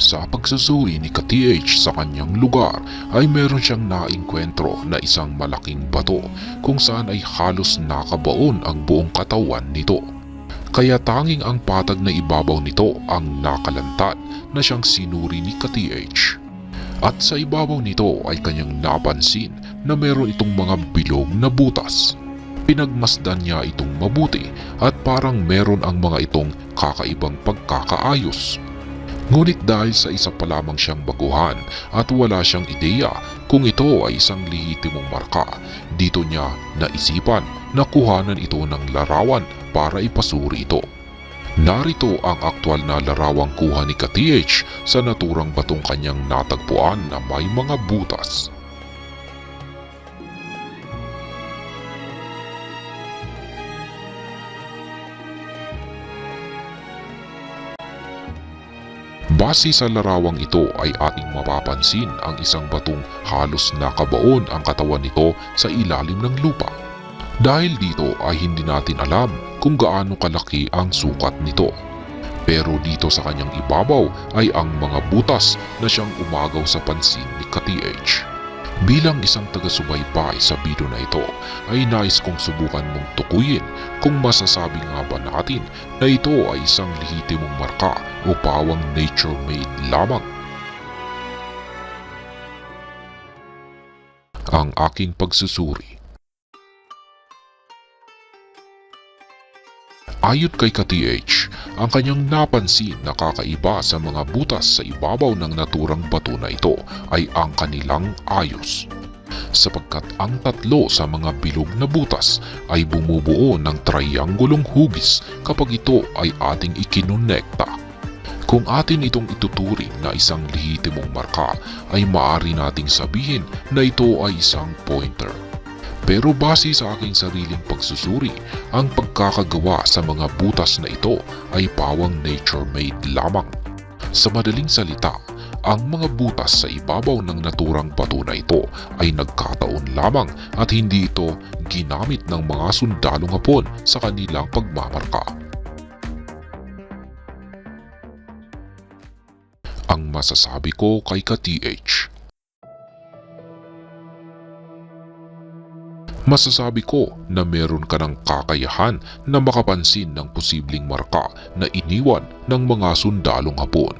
Sa pagsusuri ni ka-TH sa kanyang lugar ay meron siyang nainkwentro na isang malaking bato kung saan ay halos nakabaon ang buong katawan nito. Kaya tanging ang patag na ibabaw nito ang nakalantad na siyang sinuri ni ka-TH. At sa ibabaw nito ay kanyang napansin na meron itong mga bilog na butas. Pinagmasdan niya itong mabuti at parang meron ang mga itong kakaibang pagkakaayos. Ngunit dahil sa isa pa lamang siyang baguhan at wala siyang ideya kung ito ay isang lehitimong marka, dito niya naisipan na kuhanan ito ng larawan para ipasuri ito. Narito ang aktwal na larawang kuha ni ka-TH sa naturang batong kanyang natagpuan na may mga butas. Base sa larawang ito ay ating mapapansin ang isang batong halos nakabaon ang katawan nito sa ilalim ng lupa. Dahil dito ay hindi natin alam kung gaano kalaki ang sukat nito. Pero dito sa kanyang ibabaw ay ang mga butas na siyang umagaw sa pansin ni ka-TH. Bilang isang taga-subaybay sa video na ito ay nais kong subukan mong tukuyin kung masasabi nga ba natin na ito ay isang lehitimong marka o pawang nature-made lamang. Ang aking pagsusuri Ayon kay ka-TH, ang kanyang napansin na kakaiba sa mga butas sa ibabaw ng naturang bato na ito ay ang kanilang ayos. Sapagkat ang tatlo sa mga bilog na butas ay bumubuo ng triangulong hugis kapag ito ay ating ikinonekta. Kung atin itong ituturing na isang lehitimong marka ay maaari nating sabihin na ito ay isang pointer. Pero base sa aking sariling pagsusuri, ang pagkakagawa sa mga butas na ito ay pawang nature-made lamang. Sa madaling salita, ang mga butas sa ibabaw ng naturang bato na ito ay nagkataon lamang at hindi ito ginamit ng mga sundalong hapon sa kanilang pagmamarka. Ang masasabi ko kay ka-TH masasabi ko na meron ka ng kakayahan na makapansin ng posibleng marka na iniwan ng mga sundalong hapon.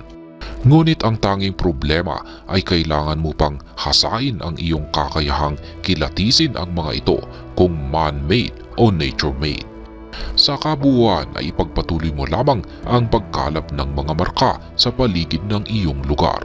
Ngunit ang tanging problema ay kailangan mo pang hasain ang iyong kakayahang kilatisin ang mga ito kung man-made o nature-made. Sa kabuuan ay ipagpatuloy mo lamang ang pagkalap ng mga marka sa paligid ng iyong lugar.